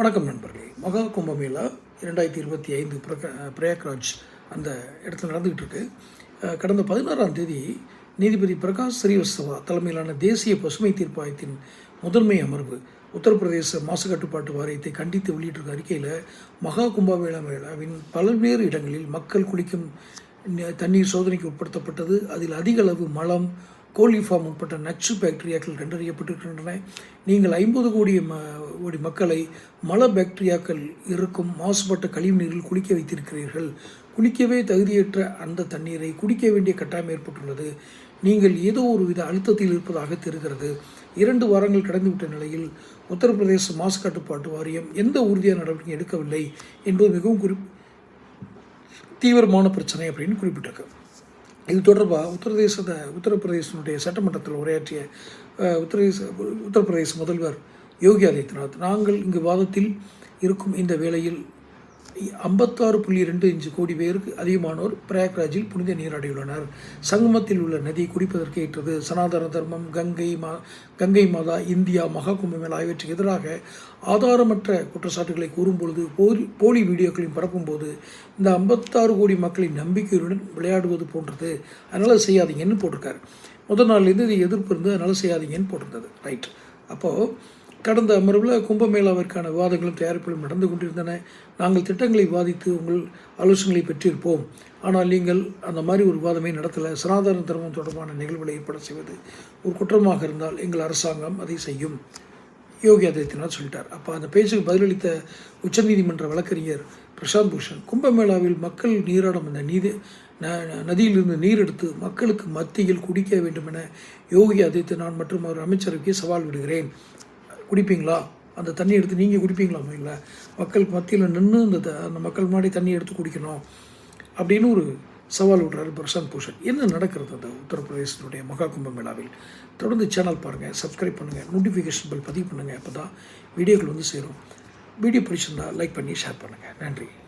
வணக்கம் நண்பர்களே. மகா கும்பமேளா இரண்டாயிரத்தி இருபத்தி ஐந்து பிரக பிரயாக்ராஜ் அந்த இடத்துல நடந்துகிட்டு இருக்கு கடந்த பதினாறாம் தேதி நீதிபதி பிரகாஷ் ஸ்ரீவஸ்தவா தலைமையிலான தேசிய பசுமை தீர்ப்பாயத்தின் முதன்மை அமர்வு உத்தரப்பிரதேச மாசு கட்டுப்பாட்டு வாரியத்தை கண்டித்து வெளியிட்டிருக்க அறிக்கையில் மகா கும்பமேளா மேளாவின் பல்வேறு இடங்களில் மக்கள் குளிக்கும் தண்ணீர் சோதனைக்கு உட்படுத்தப்பட்டது. அதில் அதிக அளவு மலம் கோலிஃபார்ம் உட்பட்ட நச்சு பாக்டீரியாக்கள் கண்டறியப்பட்டிருக்கின்றன. நீங்கள் ஐம்பது கோடி ம கோடி மக்களை மல பாக்டீரியாக்கள் இருக்கும் மாசுபட்ட கழிவு நீரில் குளிக்க வைத்திருக்கிறீர்கள். குளிக்கவே தகுதியற்ற அந்த தண்ணீரை குடிக்க வேண்டிய கட்டாயம் ஏற்பட்டுள்ளது. நீங்கள் ஏதோ ஒரு வித அழுத்தத்தில் இருப்பதாக தெரிகிறது. இரண்டு வாரங்கள் கடந்துவிட்ட நிலையில் உத்தரப்பிரதேச மாசு கட்டுப்பாட்டு வாரியம் எந்த உறுதியான நடவடிக்கை எடுக்கவில்லை என்பது மிகவும் குறி தீவிரமான பிரச்சனை அப்படின்னு குறிப்பிட்டிருக்கு. இது தொடர்பாக உத்தரப்பிரதேச உத்தரப்பிரதேசனுடைய சட்டமன்றத்தில் உரையாற்றிய அஹ், உத்தரப்பிரதேச உத்தரப்பிரதேச முதல்வர் யோகி ஆதித்யநாத் நாங்கள் இங்கு வாதத்தில் இருக்கும் இந்த வேளையில் ஐம்பத்தாறு புள்ளி ரெண்டு அஞ்சு கோடி பேருக்கு அதிகமானோர் பிரயாக்ராஜில் புனித நீராடியுள்ளனர். சங்கமத்தில் உள்ள நதி குடிப்பதற்கு ஏற்றது. சனாதன தர்மம் கங்கை மா கங்கை மாதா இந்தியா மகா கும்பமேளா ஆகியவற்றுக்கு எதிராக ஆதாரமற்ற குற்றச்சாட்டுகளை கூறும்பொழுது போலி போலி வீடியோக்களையும் பரப்பும்போது இந்த ஐம்பத்தாறு கோடி மக்களின் நம்பிக்கையுடன் விளையாடுவது போன்றது. அதனால் செய்யாதீங்கன்னு போட்டிருக்காரு. முதல் நாள்லேருந்து இது எதிர்ப்பு இருந்து அதனால் செய்யாதீங்கன்னு போட்டிருந்தது. ரைட். அப்போது கடந்த அமர்வில் கும்பமேளாவிற்கான விவாதங்களும் தயாரிப்புகளும் நடந்து கொண்டிருந்தன. நாங்கள் திட்டங்களை விவாதித்து உங்கள் ஆலோசனைகளை பெற்றிருப்போம். ஆனால் நீங்கள் அந்த மாதிரி ஒரு விவாதமே நடத்தலை. சனாதன தர்மம் தொடர்பான நிகழ்வுகளை ஏற்பட செய்வது ஒரு குற்றமாக இருந்தால் எங்கள் அரசாங்கம் அதை செய்யும். யோகி ஆதித்யநாத் சொல்லிட்டார். அப்போ அந்த பேச்சுக்கு பதிலளித்த உச்சநீதிமன்ற வழக்கறிஞர் பிரசாந்த் பூஷன் கும்பமேளாவில் மக்கள் நீராடும் அந்த நீதி ந- ந- நதியிலிருந்து நீர் எடுத்து மக்களுக்கு மத்தியில் குடிக்க வேண்டும் என யோகி ஆதித்யநாத் மற்றும் அவர் அமைச்சருக்கு சவால் விடுகிறேன். குடிப்பீங்களா? அந்த தண்ணி எடுத்து நீங்கள் குடிப்பீங்களா இல்லை மக்களுக்கு மத்தியில் நின்று அந்த அந்த மக்கள் முன்னாடி தண்ணி எடுத்து குடிக்கணும் அப்படின்னு ஒரு சவால் விடுறாரு பிரசாந்த் பூஷன். என்ன நடக்கிறது அந்த உத்தரப்பிரதேசத்தினுடைய மகா கும்ப மேளாவில்? தொடர்ந்து சேனல் பாருங்கள் சப்ஸ்கிரைப் பண்ணுங்கள் நோட்டிஃபிகேஷன் பெல் பதிவு பண்ணுங்கள் அப்போ தான் வீடியோக்கள் வந்து சேரும். வீடியோ பிடிச்சிருந்தால் லைக் பண்ணி ஷேர் பண்ணுங்கள் நன்றி.